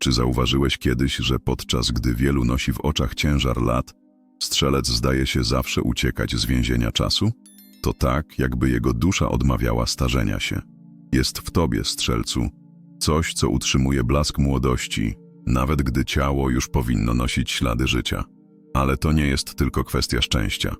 Czy zauważyłeś kiedyś, że podczas gdy wielu nosi w oczach ciężar lat, strzelec zdaje się zawsze uciekać z więzienia czasu? To tak, jakby jego dusza odmawiała starzenia się. Jest w tobie, strzelcu, coś, co utrzymuje blask młodości, nawet gdy ciało już powinno nosić ślady życia. Ale to nie jest tylko kwestia szczęścia.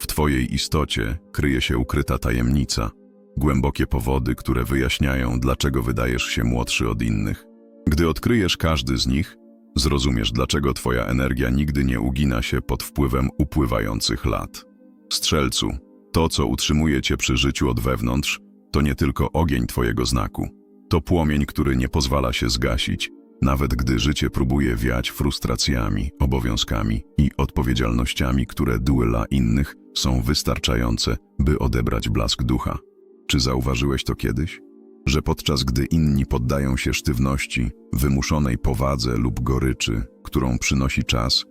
W twojej istocie kryje się ukryta tajemnica, głębokie powody, które wyjaśniają, dlaczego wydajesz się młodszy od innych. Gdy odkryjesz każdy z nich, zrozumiesz, dlaczego twoja energia nigdy nie ugina się pod wpływem upływających lat. Strzelcu, to, co utrzymuje cię przy życiu od wewnątrz, to nie tylko ogień twojego znaku. To płomień, który nie pozwala się zgasić, nawet gdy życie próbuje wiać frustracjami, obowiązkami i odpowiedzialnościami, które dla innych są wystarczające, by odebrać blask ducha. Czy zauważyłeś to kiedyś? Że podczas gdy inni poddają się sztywności, wymuszonej powadze lub goryczy, którą przynosi czas,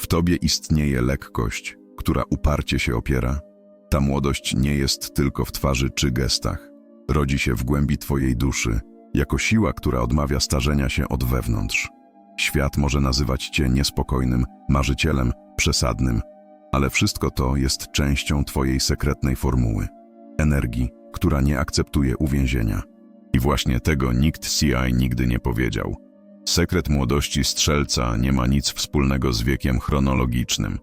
w tobie istnieje lekkość, która uparcie się opiera? Ta młodość nie jest tylko w twarzy czy gestach. Rodzi się w głębi twojej duszy, jako siła, która odmawia starzenia się od wewnątrz. Świat może nazywać cię niespokojnym, marzycielem, przesadnym, ale wszystko to jest częścią twojej sekretnej formuły. Energii, która nie akceptuje uwięzienia. I właśnie tego nikt CI nigdy nie powiedział. Sekret młodości strzelca nie ma nic wspólnego z wiekiem chronologicznym.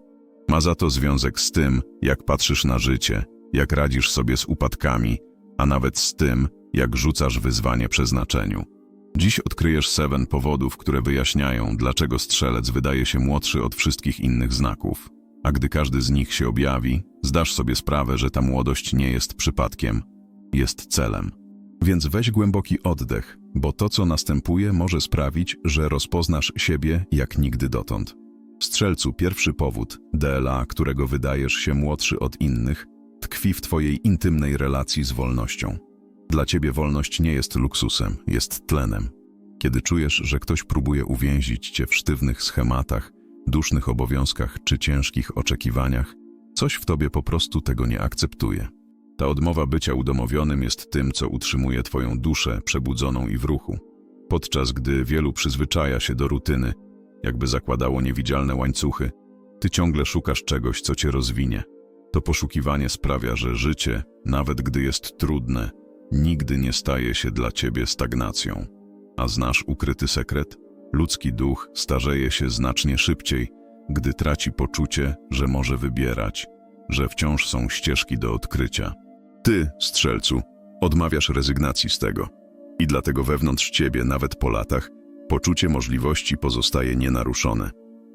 Ma za to związek z tym, jak patrzysz na życie, jak radzisz sobie z upadkami, a nawet z tym, jak rzucasz wyzwanie przeznaczeniu. Dziś odkryjesz seven powodów, które wyjaśniają, dlaczego strzelec wydaje się młodszy od wszystkich innych znaków. A gdy każdy z nich się objawi, zdasz sobie sprawę, że ta młodość nie jest przypadkiem, jest celem. Więc weź głęboki oddech, bo to, co następuje, może sprawić, że rozpoznasz siebie jak nigdy dotąd. Strzelcu, pierwszy powód, DLA, którego wydajesz się młodszy od innych, tkwi w twojej intymnej relacji z wolnością. Dla ciebie wolność nie jest luksusem, jest tlenem. Kiedy czujesz, że ktoś próbuje uwięzić cię w sztywnych schematach, dusznych obowiązkach czy ciężkich oczekiwaniach, coś w tobie po prostu tego nie akceptuje. Ta odmowa bycia udomowionym jest tym, co utrzymuje twoją duszę przebudzoną i w ruchu. Podczas gdy wielu przyzwyczaja się do rutyny, jakby zakładało niewidzialne łańcuchy, ty ciągle szukasz czegoś, co cię rozwinie. To poszukiwanie sprawia, że życie, nawet gdy jest trudne, nigdy nie staje się dla ciebie stagnacją. A znasz ukryty sekret? Ludzki duch starzeje się znacznie szybciej, gdy traci poczucie, że może wybierać, że wciąż są ścieżki do odkrycia. Ty, strzelcu, odmawiasz rezygnacji z tego. I dlatego wewnątrz ciebie, nawet po latach, poczucie możliwości pozostaje nienaruszone.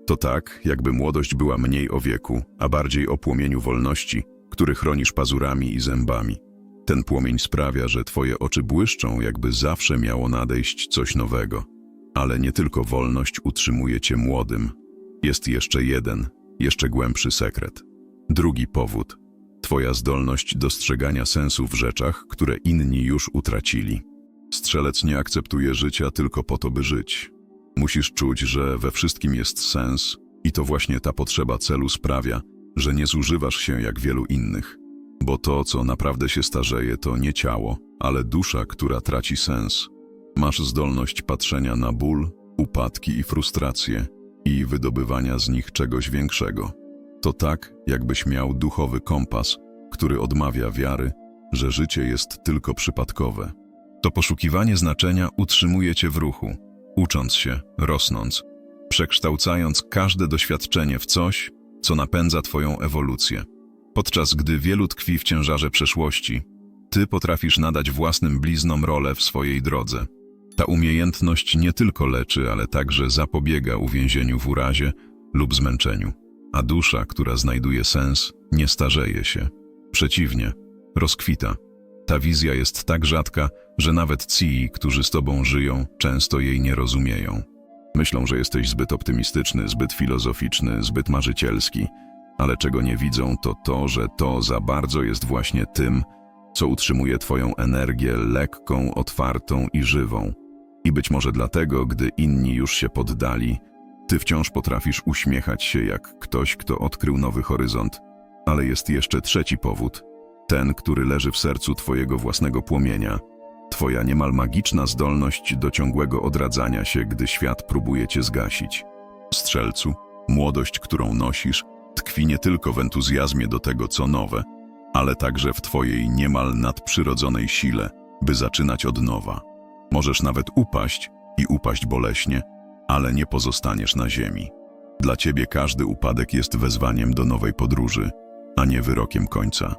To tak, jakby młodość była mniej o wieku, a bardziej o płomieniu wolności, który chronisz pazurami i zębami. Ten płomień sprawia, że twoje oczy błyszczą, jakby zawsze miało nadejść coś nowego. Ale nie tylko wolność utrzymuje cię młodym. Jest jeszcze jeden, jeszcze głębszy sekret. Drugi powód. Twoja zdolność dostrzegania sensu w rzeczach, które inni już utracili. Strzelec nie akceptuje życia tylko po to, by żyć. Musisz czuć, że we wszystkim jest sens i to właśnie ta potrzeba celu sprawia, że nie zużywasz się jak wielu innych. Bo to, co naprawdę się starzeje, to nie ciało, ale dusza, która traci sens. Masz zdolność patrzenia na ból, upadki i frustracje i wydobywania z nich czegoś większego. To tak, jakbyś miał duchowy kompas, który odmawia wiary, że życie jest tylko przypadkowe. To poszukiwanie znaczenia utrzymuje cię w ruchu, ucząc się, rosnąc, przekształcając każde doświadczenie w coś, co napędza twoją ewolucję. Podczas gdy wielu tkwi w ciężarze przeszłości, ty potrafisz nadać własnym bliznom rolę w swojej drodze. Ta umiejętność nie tylko leczy, ale także zapobiega uwięzieniu w urazie lub zmęczeniu. A dusza, która znajduje sens, nie starzeje się. Przeciwnie, rozkwita. Ta wizja jest tak rzadka, że nawet ci, którzy z tobą żyją, często jej nie rozumieją. Myślą, że jesteś zbyt optymistyczny, zbyt filozoficzny, zbyt marzycielski, ale czego nie widzą, to to, że to za bardzo jest właśnie tym, co utrzymuje twoją energię lekką, otwartą i żywą. I być może dlatego, gdy inni już się poddali, ty wciąż potrafisz uśmiechać się jak ktoś, kto odkrył nowy horyzont. Ale jest jeszcze trzeci powód, ten, który leży w sercu twojego własnego płomienia. Twoja niemal magiczna zdolność do ciągłego odradzania się, gdy świat próbuje cię zgasić. Strzelcu, młodość, którą nosisz, tkwi nie tylko w entuzjazmie do tego, co nowe, ale także w Twojej niemal nadprzyrodzonej sile, by zaczynać od nowa. Możesz nawet upaść i upaść boleśnie, ale nie pozostaniesz na ziemi. Dla Ciebie każdy upadek jest wezwaniem do nowej podróży, a nie wyrokiem końca.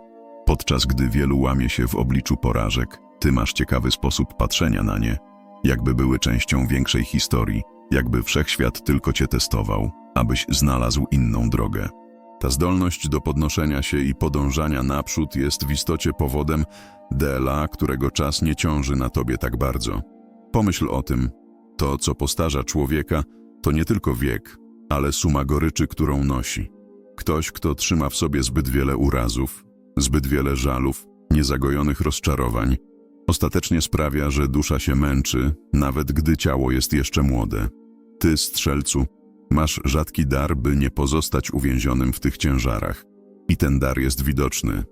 Podczas gdy wielu łamie się w obliczu porażek, Ty masz ciekawy sposób patrzenia na nie, jakby były częścią większej historii, jakby wszechświat tylko Cię testował, abyś znalazł inną drogę. Ta zdolność do podnoszenia się i podążania naprzód jest w istocie powodem DLA, którego czas nie ciąży na tobie tak bardzo. Pomyśl o tym. To, co postarza człowieka, to nie tylko wiek, ale suma goryczy, którą nosi. Ktoś, kto trzyma w sobie zbyt wiele urazów, zbyt wiele żalów, niezagojonych rozczarowań, ostatecznie sprawia, że dusza się męczy, nawet gdy ciało jest jeszcze młode. Ty, strzelcu, Masz rzadki dar, by nie pozostać uwięzionym w tych ciężarach. I ten dar jest widoczny.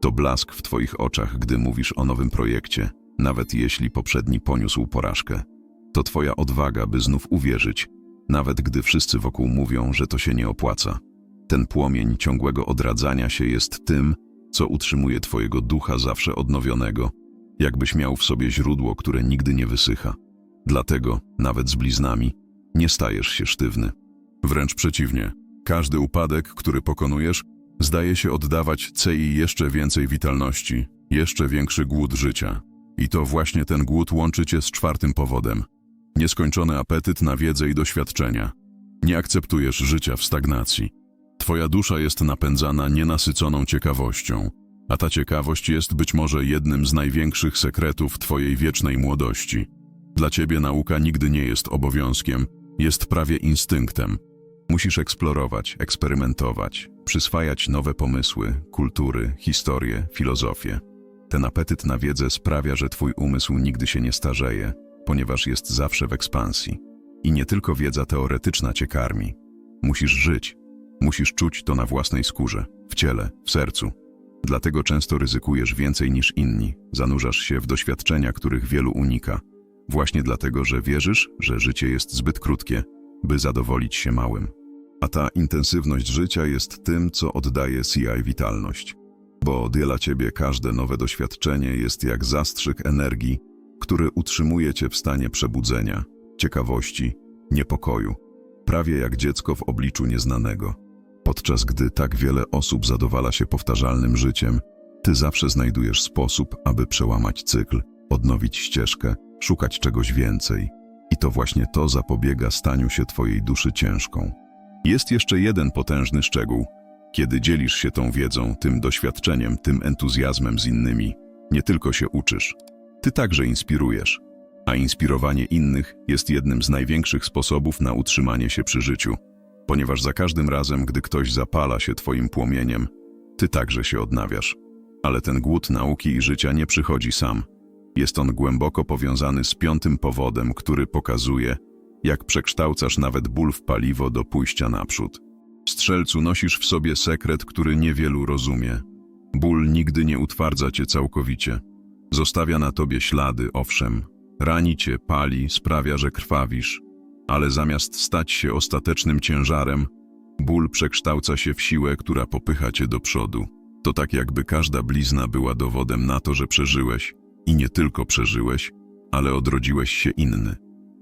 To blask w Twoich oczach, gdy mówisz o nowym projekcie, nawet jeśli poprzedni poniósł porażkę. To Twoja odwaga, by znów uwierzyć, nawet gdy wszyscy wokół mówią, że to się nie opłaca. Ten płomień ciągłego odradzania się jest tym, co utrzymuje Twojego ducha zawsze odnowionego, jakbyś miał w sobie źródło, które nigdy nie wysycha. Dlatego, nawet z bliznami, nie stajesz się sztywny. Wręcz przeciwnie, każdy upadek, który pokonujesz, zdaje się oddawać CI jeszcze więcej witalności, jeszcze większy głód życia. I to właśnie ten głód łączy cię z czwartym powodem. Nieskończony apetyt na wiedzę i doświadczenia. Nie akceptujesz życia w stagnacji. Twoja dusza jest napędzana nienasyconą ciekawością, a ta ciekawość jest być może jednym z największych sekretów Twojej wiecznej młodości. Dla Ciebie nauka nigdy nie jest obowiązkiem, jest prawie instynktem. Musisz eksplorować, eksperymentować, przyswajać nowe pomysły, kultury, historie, filozofię. Ten apetyt na wiedzę sprawia, że twój umysł nigdy się nie starzeje, ponieważ jest zawsze w ekspansji. I nie tylko wiedza teoretyczna cię karmi. Musisz żyć. Musisz czuć to na własnej skórze, w ciele, w sercu. Dlatego często ryzykujesz więcej niż inni, zanurzasz się w doświadczenia, których wielu unika. Właśnie dlatego, że wierzysz, że życie jest zbyt krótkie, by zadowolić się małym. A ta intensywność życia jest tym, co oddaje CI witalność. Bo dla ciebie każde nowe doświadczenie jest jak zastrzyk energii, który utrzymuje cię w stanie przebudzenia, ciekawości, niepokoju, prawie jak dziecko w obliczu nieznanego. Podczas gdy tak wiele osób zadowala się powtarzalnym życiem, ty zawsze znajdujesz sposób, aby przełamać cykl, odnowić ścieżkę, szukać czegoś więcej. I to właśnie to zapobiega staniu się twojej duszy ciężką. Jest jeszcze jeden potężny szczegół. Kiedy dzielisz się tą wiedzą, tym doświadczeniem, tym entuzjazmem z innymi, nie tylko się uczysz, ty także inspirujesz. A inspirowanie innych jest jednym z największych sposobów na utrzymanie się przy życiu, ponieważ za każdym razem, gdy ktoś zapala się twoim płomieniem, ty także się odnawiasz. Ale ten głód nauki i życia nie przychodzi sam. Jest on głęboko powiązany z piątym powodem, który pokazuje, jak przekształcasz nawet ból w paliwo do pójścia naprzód. Strzelcu nosisz w sobie sekret, który niewielu rozumie. Ból nigdy nie utwardza cię całkowicie. Zostawia na tobie ślady, owszem. Rani cię, pali, sprawia, że krwawisz. Ale zamiast stać się ostatecznym ciężarem, ból przekształca się w siłę, która popycha cię do przodu. To tak jakby każda blizna była dowodem na to, że przeżyłeś. I nie tylko przeżyłeś, ale odrodziłeś się inny.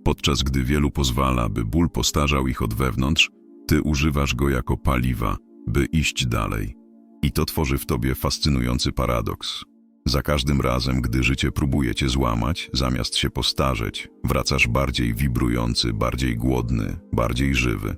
Podczas gdy wielu pozwala, by ból postarzał ich od wewnątrz, ty używasz go jako paliwa, by iść dalej. I to tworzy w tobie fascynujący paradoks. Za każdym razem, gdy życie próbuje cię złamać, zamiast się postarzeć, wracasz bardziej wibrujący, bardziej głodny, bardziej żywy.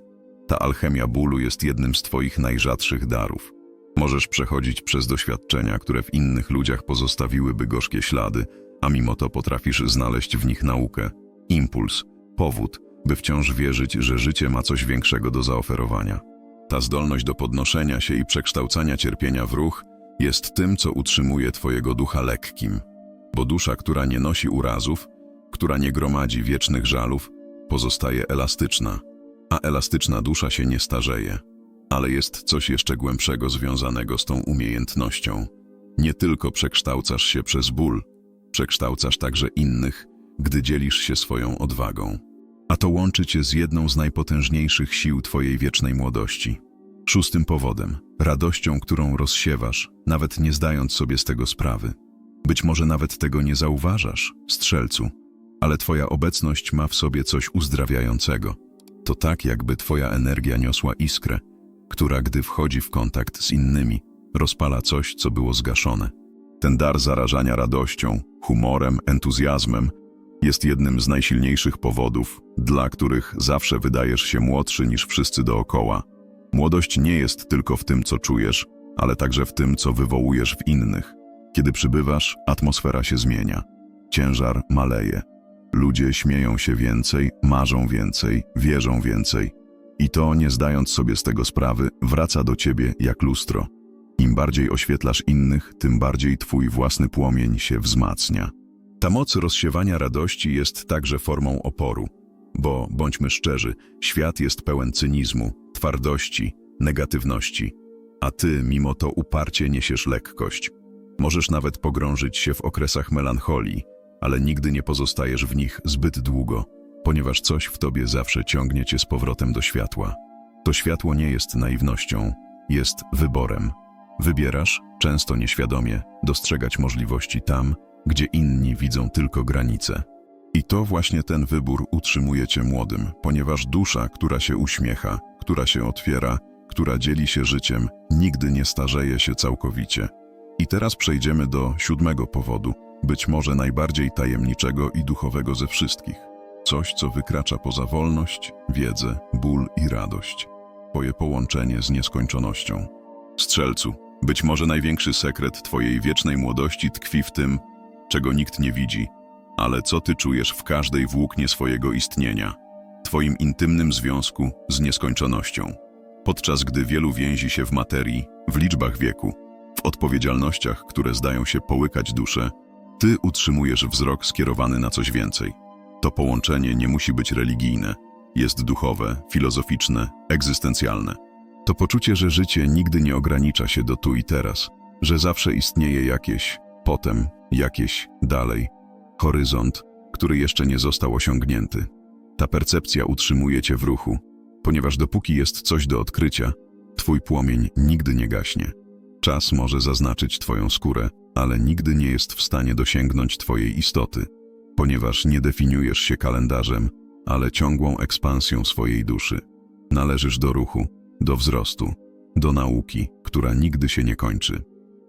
Ta alchemia bólu jest jednym z twoich najrzadszych darów. Możesz przechodzić przez doświadczenia, które w innych ludziach pozostawiłyby gorzkie ślady, a mimo to potrafisz znaleźć w nich naukę, impuls, powód, by wciąż wierzyć, że życie ma coś większego do zaoferowania. Ta zdolność do podnoszenia się i przekształcania cierpienia w ruch jest tym, co utrzymuje Twojego ducha lekkim, bo dusza, która nie nosi urazów, która nie gromadzi wiecznych żalów, pozostaje elastyczna, a elastyczna dusza się nie starzeje. Ale jest coś jeszcze głębszego związanego z tą umiejętnością. Nie tylko przekształcasz się przez ból, Przekształcasz także innych, gdy dzielisz się swoją odwagą. A to łączy cię z jedną z najpotężniejszych sił twojej wiecznej młodości. Szóstym powodem, radością, którą rozsiewasz, nawet nie zdając sobie z tego sprawy. Być może nawet tego nie zauważasz, strzelcu, ale twoja obecność ma w sobie coś uzdrawiającego. To tak, jakby twoja energia niosła iskrę, która, gdy wchodzi w kontakt z innymi, rozpala coś, co było zgaszone. Ten dar zarażania radością, humorem, entuzjazmem jest jednym z najsilniejszych powodów, dla których zawsze wydajesz się młodszy niż wszyscy dookoła. Młodość nie jest tylko w tym, co czujesz, ale także w tym, co wywołujesz w innych. Kiedy przybywasz, atmosfera się zmienia. Ciężar maleje. Ludzie śmieją się więcej, marzą więcej, wierzą więcej. I to, nie zdając sobie z tego sprawy, wraca do ciebie jak lustro. Im bardziej oświetlasz innych, tym bardziej twój własny płomień się wzmacnia. Ta moc rozsiewania radości jest także formą oporu. Bo, bądźmy szczerzy, świat jest pełen cynizmu, twardości, negatywności. A ty, mimo to uparcie niesiesz lekkość. Możesz nawet pogrążyć się w okresach melancholii, ale nigdy nie pozostajesz w nich zbyt długo, ponieważ coś w tobie zawsze ciągnie cię z powrotem do światła. To światło nie jest naiwnością, jest wyborem. Wybierasz, często nieświadomie, dostrzegać możliwości tam, gdzie inni widzą tylko granice. I to właśnie ten wybór utrzymuje cię młodym, ponieważ dusza, która się uśmiecha, która się otwiera, która dzieli się życiem, nigdy nie starzeje się całkowicie. I teraz przejdziemy do siódmego powodu, być może najbardziej tajemniczego i duchowego ze wszystkich. Coś, co wykracza poza wolność, wiedzę, ból i radość. Twoje połączenie z nieskończonością. Strzelcu, być może największy sekret Twojej wiecznej młodości tkwi w tym, czego nikt nie widzi, ale co Ty czujesz w każdej włóknie swojego istnienia, Twoim intymnym związku z nieskończonością. Podczas gdy wielu więzi się w materii, w liczbach wieku, w odpowiedzialnościach, które zdają się połykać duszę, Ty utrzymujesz wzrok skierowany na coś więcej. To połączenie nie musi być religijne, jest duchowe, filozoficzne, egzystencjalne. To poczucie, że życie nigdy nie ogranicza się do tu i teraz, że zawsze istnieje jakieś, potem, jakieś, dalej, horyzont, który jeszcze nie został osiągnięty. Ta percepcja utrzymuje cię w ruchu, ponieważ dopóki jest coś do odkrycia, twój płomień nigdy nie gaśnie. Czas może zaznaczyć twoją skórę, ale nigdy nie jest w stanie dosięgnąć twojej istoty, ponieważ nie definiujesz się kalendarzem, ale ciągłą ekspansją swojej duszy. Należysz do ruchu, do wzrostu, do nauki, która nigdy się nie kończy.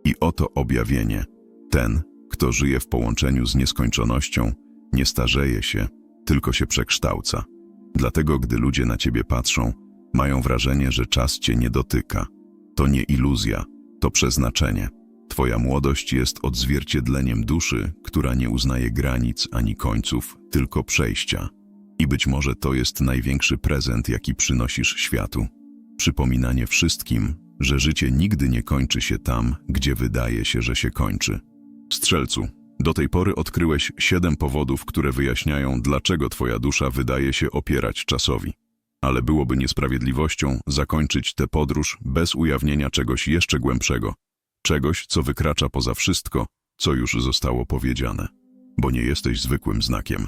I oto objawienie. Ten, kto żyje w połączeniu z nieskończonością, nie starzeje się, tylko się przekształca. Dlatego, gdy ludzie na ciebie patrzą, mają wrażenie, że czas cię nie dotyka. To nie iluzja, to przeznaczenie. Twoja młodość jest odzwierciedleniem duszy, która nie uznaje granic ani końców, tylko przejścia. I być może to jest największy prezent, jaki przynosisz światu. Przypominanie wszystkim, że życie nigdy nie kończy się tam, gdzie wydaje się, że się kończy. Strzelcu, do tej pory odkryłeś siedem powodów, które wyjaśniają, dlaczego twoja dusza wydaje się opierać czasowi. Ale byłoby niesprawiedliwością zakończyć tę podróż bez ujawnienia czegoś jeszcze głębszego, czegoś, co wykracza poza wszystko, co już zostało powiedziane. Bo nie jesteś zwykłym znakiem.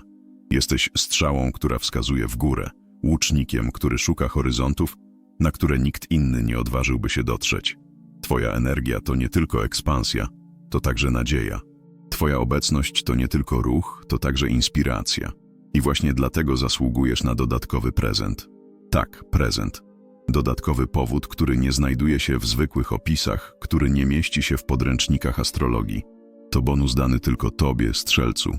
Jesteś strzałą, która wskazuje w górę, łucznikiem, który szuka horyzontów, na które nikt inny nie odważyłby się dotrzeć. Twoja energia to nie tylko ekspansja, to także nadzieja. Twoja obecność to nie tylko ruch, to także inspiracja. I właśnie dlatego zasługujesz na dodatkowy prezent. Tak, prezent. Dodatkowy powód, który nie znajduje się w zwykłych opisach, który nie mieści się w podręcznikach astrologii. To bonus dany tylko Tobie, strzelcu,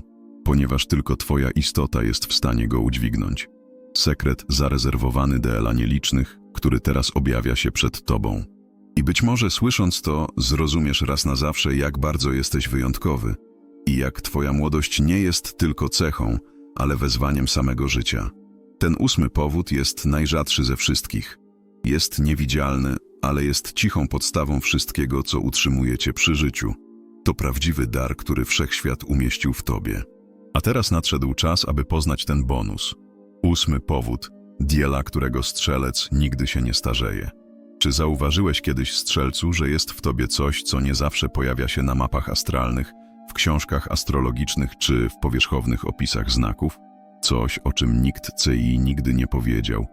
ponieważ tylko Twoja istota jest w stanie go udźwignąć. Sekret zarezerwowany dla nielicznych, który teraz objawia się przed Tobą. I być może słysząc to, zrozumiesz raz na zawsze, jak bardzo jesteś wyjątkowy i jak Twoja młodość nie jest tylko cechą, ale wezwaniem samego życia. Ten ósmy powód jest najrzadszy ze wszystkich. Jest niewidzialny, ale jest cichą podstawą wszystkiego, co utrzymuje Cię przy życiu. To prawdziwy dar, który wszechświat umieścił w Tobie. A teraz nadszedł czas, aby poznać ten bonus. Ósmy powód, diela, którego strzelec nigdy się nie starzeje. Czy zauważyłeś kiedyś, strzelcu, że jest w tobie coś, co nie zawsze pojawia się na mapach astralnych, w książkach astrologicznych czy w powierzchownych opisach znaków? Coś, o czym nikt CI nigdy nie powiedział,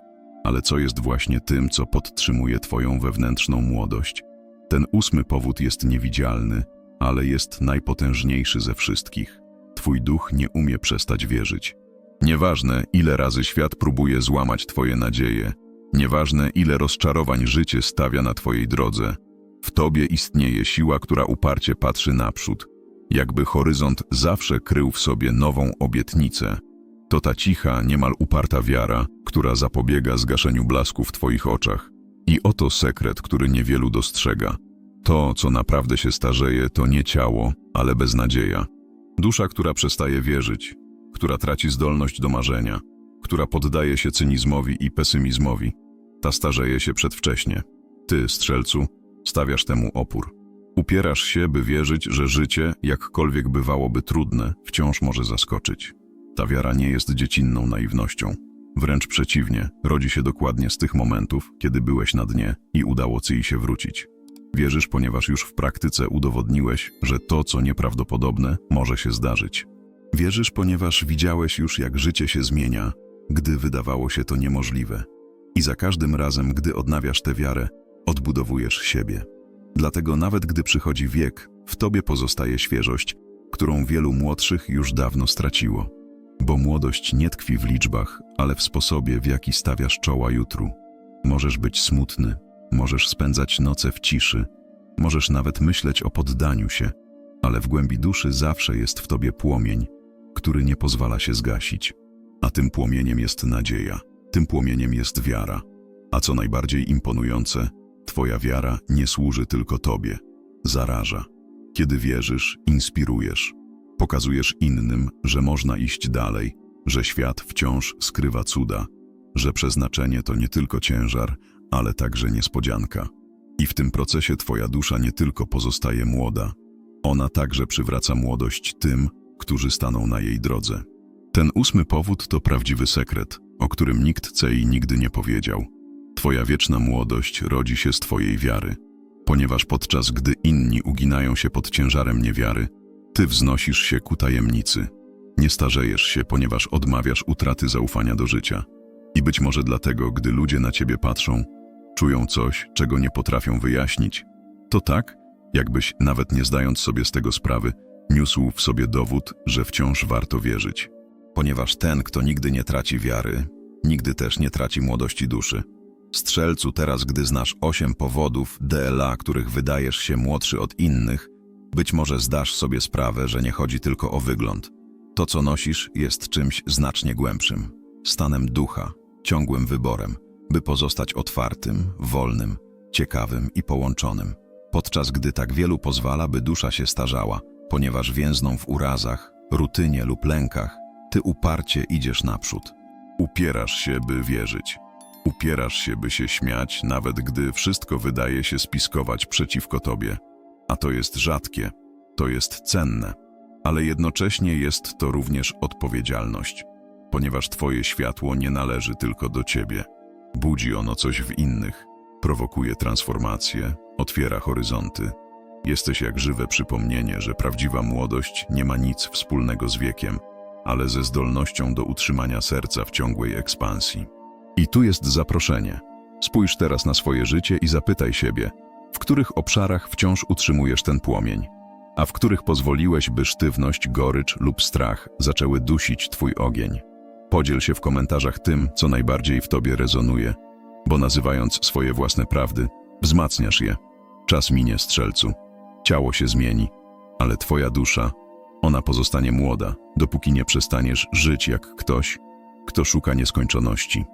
ale co jest właśnie tym, co podtrzymuje Twoją wewnętrzną młodość. Ten ósmy powód jest niewidzialny, ale jest najpotężniejszy ze wszystkich. Twój duch nie umie przestać wierzyć. Nieważne, ile razy świat próbuje złamać Twoje nadzieje, nieważne, ile rozczarowań życie stawia na Twojej drodze, w Tobie istnieje siła, która uparcie patrzy naprzód, jakby horyzont zawsze krył w sobie nową obietnicę. To ta cicha, niemal uparta wiara, która zapobiega zgaszeniu blasku w Twoich oczach. I oto sekret, który niewielu dostrzega. To, co naprawdę się starzeje, to nie ciało, ale beznadzieja. Dusza, która przestaje wierzyć, która traci zdolność do marzenia, która poddaje się cynizmowi i pesymizmowi, ta starzeje się przedwcześnie. Ty, strzelcu, stawiasz temu opór. Upierasz się, by wierzyć, że życie, jakkolwiek bywałoby trudne, wciąż może zaskoczyć. Ta wiara nie jest dziecinną naiwnością. Wręcz przeciwnie, rodzi się dokładnie z tych momentów, kiedy byłeś na dnie i udało ci się wrócić. Wierzysz, ponieważ już w praktyce udowodniłeś, że to, co nieprawdopodobne, może się zdarzyć. Wierzysz, ponieważ widziałeś już, jak życie się zmienia, gdy wydawało się to niemożliwe. I za każdym razem, gdy odnawiasz tę wiarę, odbudowujesz siebie. Dlatego nawet gdy przychodzi wiek, w tobie pozostaje świeżość, którą wielu młodszych już dawno straciło. Bo młodość nie tkwi w liczbach, ale w sposobie, w jaki stawiasz czoła jutru. Możesz być smutny, możesz spędzać noce w ciszy, możesz nawet myśleć o poddaniu się, ale w głębi duszy zawsze jest w tobie płomień, który nie pozwala się zgasić. A tym płomieniem jest nadzieja, tym płomieniem jest wiara. A co najbardziej imponujące, twoja wiara nie służy tylko tobie, zaraża. Kiedy wierzysz, inspirujesz. Pokazujesz innym, że można iść dalej, że świat wciąż skrywa cuda, że przeznaczenie to nie tylko ciężar, ale także niespodzianka. I w tym procesie twoja dusza nie tylko pozostaje młoda, ona także przywraca młodość tym, którzy staną na jej drodze. Ten ósmy powód to prawdziwy sekret, o którym nikt Cei nigdy nie powiedział. Twoja wieczna młodość rodzi się z Twojej wiary, ponieważ podczas gdy inni uginają się pod ciężarem niewiary, Ty wznosisz się ku tajemnicy. Nie starzejesz się, ponieważ odmawiasz utraty zaufania do życia. I być może dlatego, gdy ludzie na Ciebie patrzą, czują coś, czego nie potrafią wyjaśnić. To tak, jakbyś, nawet nie zdając sobie z tego sprawy, niósł w sobie dowód, że wciąż warto wierzyć. Ponieważ ten, kto nigdy nie traci wiary, nigdy też nie traci młodości duszy. Strzelcu, teraz gdy znasz osiem powodów DLA, których wydajesz się młodszy od innych, być może zdasz sobie sprawę, że nie chodzi tylko o wygląd. To, co nosisz, jest czymś znacznie głębszym, stanem ducha, ciągłym wyborem, by pozostać otwartym, wolnym, ciekawym i połączonym. Podczas gdy tak wielu pozwala, by dusza się starzała, ponieważ więzną w urazach, rutynie lub lękach, ty uparcie idziesz naprzód. Upierasz się, by wierzyć. Upierasz się, by się śmiać, nawet gdy wszystko wydaje się spiskować przeciwko tobie. A to jest rzadkie, to jest cenne, ale jednocześnie jest to również odpowiedzialność, ponieważ twoje światło nie należy tylko do ciebie. Budzi ono coś w innych, prowokuje transformację, otwiera horyzonty. Jesteś jak żywe przypomnienie, że prawdziwa młodość nie ma nic wspólnego z wiekiem, ale ze zdolnością do utrzymania serca w ciągłej ekspansji. I tu jest zaproszenie. Spójrz teraz na swoje życie i zapytaj siebie, w których obszarach wciąż utrzymujesz ten płomień, a w których pozwoliłeś, by sztywność, gorycz lub strach zaczęły dusić twój ogień. Podziel się w komentarzach tym, co najbardziej w tobie rezonuje, bo nazywając swoje własne prawdy, wzmacniasz je. Czas minie, strzelcu. Ciało się zmieni, ale twoja dusza, ona pozostanie młoda, dopóki nie przestaniesz żyć jak ktoś, kto szuka nieskończoności.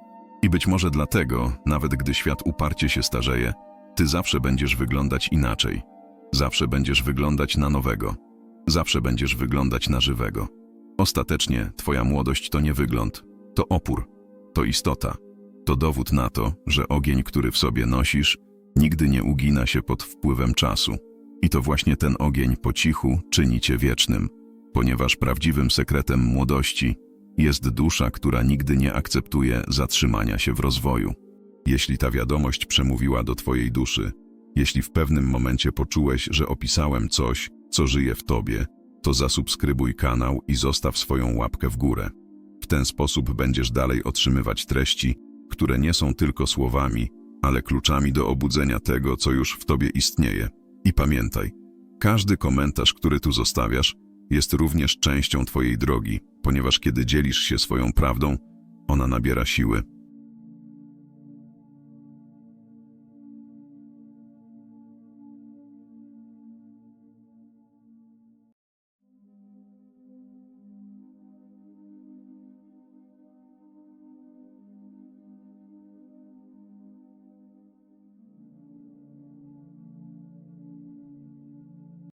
I być może dlatego, nawet gdy świat uparcie się starzeje, ty zawsze będziesz wyglądać inaczej. Zawsze będziesz wyglądać na nowego. Zawsze będziesz wyglądać na żywego. Ostatecznie twoja młodość to nie wygląd, to opór, to istota. To dowód na to, że ogień, który w sobie nosisz, nigdy nie ugina się pod wpływem czasu. I to właśnie ten ogień po cichu czyni cię wiecznym, ponieważ prawdziwym sekretem młodości jest dusza, która nigdy nie akceptuje zatrzymania się w rozwoju. Jeśli ta wiadomość przemówiła do twojej duszy, jeśli w pewnym momencie poczułeś, że opisałem coś, co żyje w tobie, to zasubskrybuj kanał i zostaw swoją łapkę w górę. W ten sposób będziesz dalej otrzymywać treści, które nie są tylko słowami, ale kluczami do obudzenia tego, co już w tobie istnieje. I pamiętaj, każdy komentarz, który tu zostawiasz, jest również częścią twojej drogi, ponieważ kiedy dzielisz się swoją prawdą, ona nabiera siły.